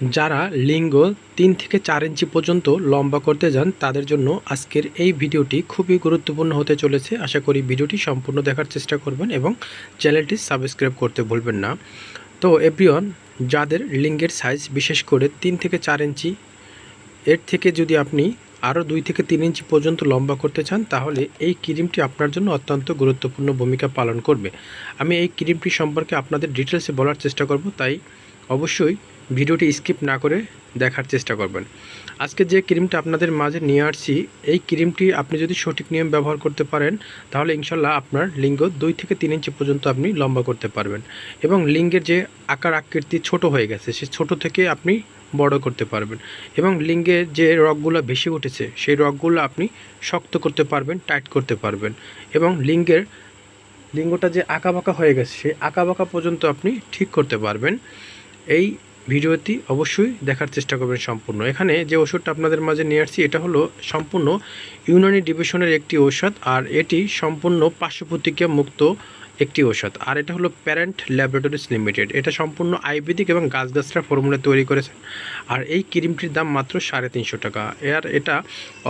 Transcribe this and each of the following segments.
যারা লিঙ্গ তিন থেকে চার ইঞ্চি পর্যন্ত লম্বা করতে যান, তাদের জন্য আজকের এই ভিডিওটি খুবই গুরুত্বপূর্ণ হতে চলেছে। আশা করি ভিডিওটি সম্পূর্ণ দেখার চেষ্টা করবেন এবং চ্যানেলটি সাবস্ক্রাইব করতে ভুলবেন না। তো, এভরিওয়ান, যাদের লিঙ্গের সাইজ বিশেষ করে তিন থেকে চার ইঞ্চি, এর থেকে যদি আপনি আরও দুই থেকে তিন ইঞ্চি পর্যন্ত লম্বা করতে চান, তাহলে এই ক্রিমটি আপনার জন্য অত্যন্ত গুরুত্বপূর্ণ ভূমিকা পালন করবে। আমি এই ক্রিমটি সম্পর্কে আপনাদের ডিটেলসে বলার চেষ্টা করব, তাই অবশ্যই ভিডিওটি স্কিপ না করে দেখার চেষ্টা করবেন। আজকে যে ক্রিমটা আপনাদের মাঝে নিয়ে আসছি, এই ক্রিমটি আপনি যদি সঠিক নিয়ম ব্যবহার করতে পারেন, তাহলে ইনশাল্লাহ আপনার লিঙ্গ দুই থেকে তিন ইঞ্চি পর্যন্ত আপনি লম্বা করতে পারবেন এবং লিঙ্গের যে আকার আকৃতি ছোট হয়ে গেছে, সে ছোট থেকে আপনি বড় করতে পারবেন এবং লিঙ্গের যে রগগুলো বেশি উঠেছে, সেই রগগুলো আপনি শক্ত করতে পারবেন, টাইট করতে পারবেন এবং লিঙ্গের, লিঙ্গটা যে আঁকাবাঁকা হয়ে গেছে, সেই আঁকাবাঁকা পর্যন্ত আপনি ঠিক করতে পারবেন। এই ভিডিওটি অবশ্যই দেখার চেষ্টা করবেন সম্পূর্ণ। এখানে যে ওষুধটা আপনাদের মাঝে নিয়ে আসছি, এটা হলো সম্পূর্ণ ইউনানি ডিভিশনের একটি ঔষধ আর এটি সম্পূর্ণ পার্শ্ব প্রতিক্রিয়া মুক্ত একটি ঔষধ। আর এটা হলো প্যারেন্ট ল্যাবরেটরিজ লিমিটেড। এটা সম্পূর্ণ আয়ুর্বেদিক এবং গাছগাছরা ফর্মুলা তৈরি করেছে। আর এই ক্রিমটির দাম মাত্র সাড়ে তিনশো টাকা। আর এটা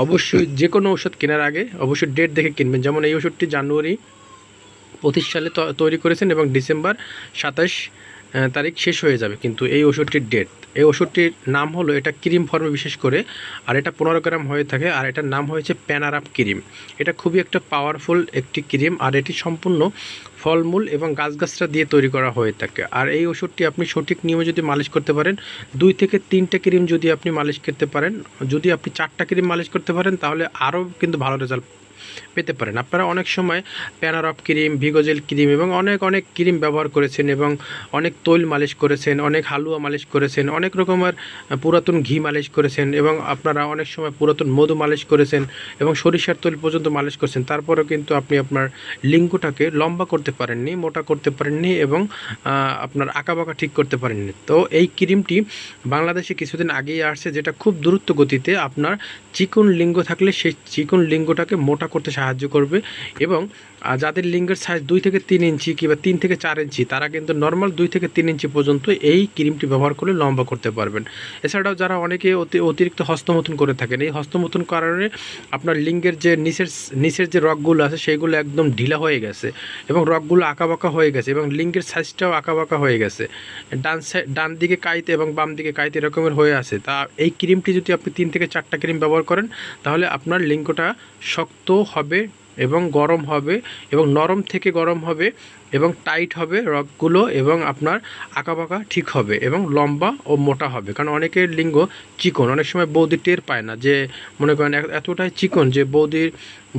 অবশ্যই যে কোনো ওষুধ কেনার আগে অবশ্যই ডেট দেখে কিনবেন। যেমন এই ওষুধটি জানুয়ারি পঁচিশ সালে তৈরি করেছেন এবং ডিসেম্বর সাতাশ তারিখ শেষ হয়ে যাবে, কিন্তু এই ওষুধটির ডেট এই ওষুধটির নাম হলো, এটা ক্রিম ফর্মে বিশেষ করে, আর এটা পনেরো গ্রাম হয়ে থাকে, আর এটার নাম হয়েছে প্যানারাপ ক্রিম এটা খুবই একটা পাওয়ারফুল একটি ক্রিম আর এটি সম্পূর্ণ ফলমূল এবং গাছগাছরা দিয়ে তৈরি করা হয়ে থাকে। আর এই ওষুধটি আপনি সঠিক নিয়মে যদি মালিশ করতে পারেন, দুই থেকে তিনটে ক্রিম যদি আপনি মালিশ করতে পারেন, যদি আপনি চারটা ক্রিম মালিশ করতে পারেন, তাহলে আরও কিন্তু ভালো রেজাল্ট পেতে পারেন। আপনারা অনেক সময় প্যানারপ ক্রিম ভিগোজেল ক্রিম এবং অনেক অনেক ক্রিম ব্যবহার করেছেন এবং অনেক তৈল মালিশ করেছেন, অনেক হালুয়া মালিশ করেছেন, অনেক রকমের পুরাতন ঘি মালিশ করেছেন এবং আপনারা অনেক সময় পুরাতন মধু মালিশ করেছেন এবং সরিষার তৈল পর্যন্ত মালিশ করেছেন। তারপরেও কিন্তু আপনি আপনার লিঙ্গটাকে লম্বা করতে পারেননি, মোটা করতে পারেননি এবং আপনার আঁকাবাঁকা ঠিক করতে পারেননি। তো এই ক্রিমটি বাংলাদেশে কিছুদিন আগেই আসছে, যেটা খুব দ্রুত গতিতে আপনার চিকন লিঙ্গ থাকলে সেই চিকন লিঙ্গটাকে মোটা করতে সাহায্য করবে এবং যাদের লিঙ্গের সাইজ দুই থেকে তিন ইঞ্চি কিংবা তিন থেকে চার ইঞ্চি, তারা কিন্তু নর্মাল দুই থেকে তিন ইঞ্চি পর্যন্ত এই ক্রিমটি ব্যবহার করে লম্বা করতে পারবেন। এছাড়াও যারা অনেকে অতি, অতিরিক্ত হস্তমতন করে থাকেন, এই হস্তমতন কারণে আপনার লিঙ্গের যে নিচের নিচের যে রগগুলো আছে সেইগুলো একদম ঢিলা হয়ে গেছে এবং রগগুলো আঁকাবাঁকা হয়ে গেছে এবং লিঙ্গের সাইজটাও আঁকাবাঁকা হয়ে গেছে। ডান ডান দিকে কাইতে এবং বাম দিকে কাইতে এরকমের হয়ে আছে। তা এই ক্রিমটি যদি আপনি তিন থেকে চারটা ক্রিম ব্যবহার করেন, তাহলে আপনার লিঙ্গটা শক্ত হবে এবং গরম হবে এবং নরম থেকে গরম হবে। এবং টাইট হবে রগগুলো এবং আপনার আঁকাবাঁকা ঠিক হবে এবং লম্বা ও মোটা হবে। কারণ অনেকের লিঙ্গ চিকন, অনেক সময় বৌদি টের পায় না যে, মনে করেন এতটাই চিকন যে বৌদির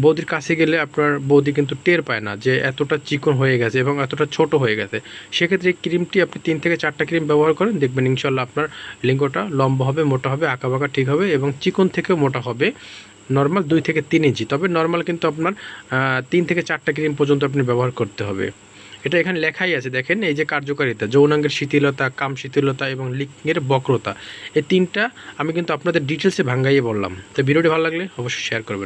বৌদির কাছে গেলে আপনার বৌদি কিন্তু টের পায় না যে এতটা চিকন হয়ে গেছে এবং এতটা ছোট হয়ে গেছে। সেক্ষেত্রে ক্রিমটি আপনি তিন থেকে চারটা ক্রিম ব্যবহার করেন, দেখবেন ইনশাল্লাহ আপনার লিঙ্গটা লম্বা হবে, মোটা হবে, আঁকাবাঁকা ঠিক হবে এবং চিকন থেকেও মোটা হবে। নর্মাল দুই থেকে তিন ইঞ্চি তবে নর্মাল কিন্তু আপনার তিন থেকে চারটা ক্রিম পর্যন্ত আপনি ব্যবহার করতে হবে। এটা এখানে লেখাই আছে, দেখেন, এই যে কার্যকারিতা, যৌনাঙ্গের শিথিলতা, কাম শিথিলতা এবং লিঙ্গের বক্রতা, এই তিনটা আমি কিন্তু আপনাদের ডিটেলসে ভাঙ্গাইয়ে বললাম। তো ভিডিওটি ভালো লাগলে অবশ্যই শেয়ার করবেন।